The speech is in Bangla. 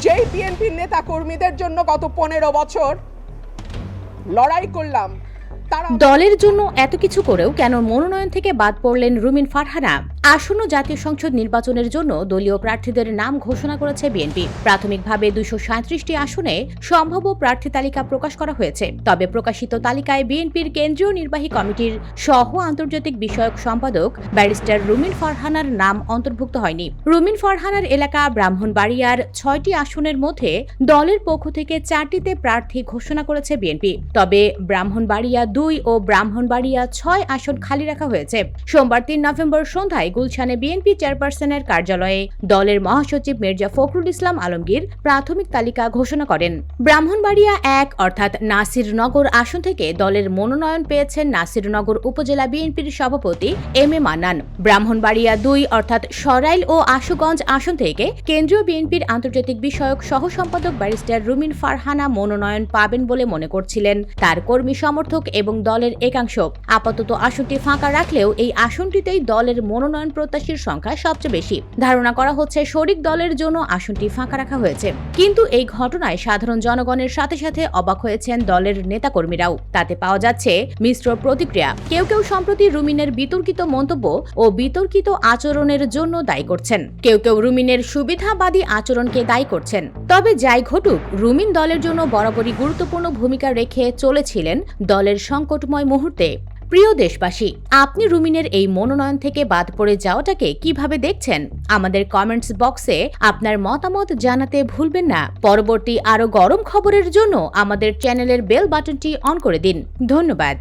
যেই বিএনপির নেতা কর্মীদের জন্য গত পনেরো বছর লড়াই করলাম দলের জন্য এত কিছু করেও কেন মনোনয়ন থেকে বাদ পড়লেন রুমিন ফারহানা? আসন্ন জাতীয় সংসদ নির্বাচনের জন্য দলীয় প্রার্থীদের নাম ঘোষণা করেছে বিএনপি। প্রাথমিকভাবে দুশো সাঁত্রিশটি আসনে সম্ভাব্য প্রার্থী তালিকা প্রকাশ করা হয়েছে। তবে প্রকাশিত তালিকায় বিএনপির কেন্দ্রীয় নির্বাহী কমিটির সহ আন্তর্জাতিক বিষয়ক সম্পাদক ব্যারিস্টার রুমিন ফারহানার নাম অন্তর্ভুক্ত হয়নি। রুমিন ফারহানার এলাকা ব্রাহ্মণবাড়িয়ার ছয়টি আসনের মধ্যে দলের পক্ষ থেকে চারটিতে প্রার্থী ঘোষণা করেছে বিএনপি। তবে ব্রাহ্মণবাড়িয়া দুই ও ব্রাহ্মণবাড়িয়া ছয় আসন খালি রাখা হয়েছে। সোমবার তিন নভেম্বর সন্ধ্যায় গুলশানে বিএনপি চেয়ারপারসনের কার্যালয়ে দলের মহাসচিব মির্জা ফখরুল ইসলাম আলমগীর প্রাথমিক তালিকা ঘোষণা করেন। ব্রাহ্মণবাড়িয়া এক অর্থাৎ নাসিরনগর আসন থেকে দলের মনোনয়ন পেয়েছেন নাসিরনগর উপজেলা বিএনপির সভাপতি এম এ মান্নান। ব্রাহ্মণবাড়িয়া দুই অর্থাৎ সরাইল ও আশুগঞ্জ আসন থেকে কেন্দ্রীয় বিএনপির আন্তর্জাতিক বিষয়ক সহ সম্পাদক ব্যারিস্টার রুমিন ফারহানা মনোনয়ন পাবেন বলে মনে করছিলেন। তার কর্মী সমর্থক এবং দলের একাংশ। আপাতত আসনটি ফাঁকা রাখলেও এই আসনটিতেই দলের মনোনয়ন প্রত্যাশীর সংখ্যা সবচেয়ে বেশি। ধারণা করা হচ্ছে শরিক দলের জন্য আসনটি ফাঁকা রাখা হয়েছে। কিন্তু এই ঘটনায় সাধারণ জনগণের সাথে সাথে অবাক হয়েছেন দলের নেতাকর্মীরাও। তাতে পাওয়া যাচ্ছে মিশ্র প্রতিক্রিয়া। কেউ কেউ সম্প্রতি রুমিনের বিতর্কিত মন্তব্য ও বিতর্কিত আচরণের জন্য দায়ী করছেন। কেউ কেউ রুমিনের সুবিধাবাদী আচরণকে দায়ী করছেন। তবে যাই ঘটুক, রুমিন দলের জন্য বরাবরই গুরুত্বপূর্ণ ভূমিকা রেখে চলেছিলেন দলের সংকটময় মুহূর্তে। প্রিয় দেশবাসী, আপনি রুমিনের এই মনোনয়ন থেকে বাদ পড়ে যাওয়াটাকে কীভাবে দেখছেন? আমাদের কমেন্টস বক্সে আপনার মতামত জানাতে ভুলবেন না। পরবর্তী আরও গরম খবরের জন্য আমাদের চ্যানেলের বেল বাটনটি অন করে দিন। ধন্যবাদ।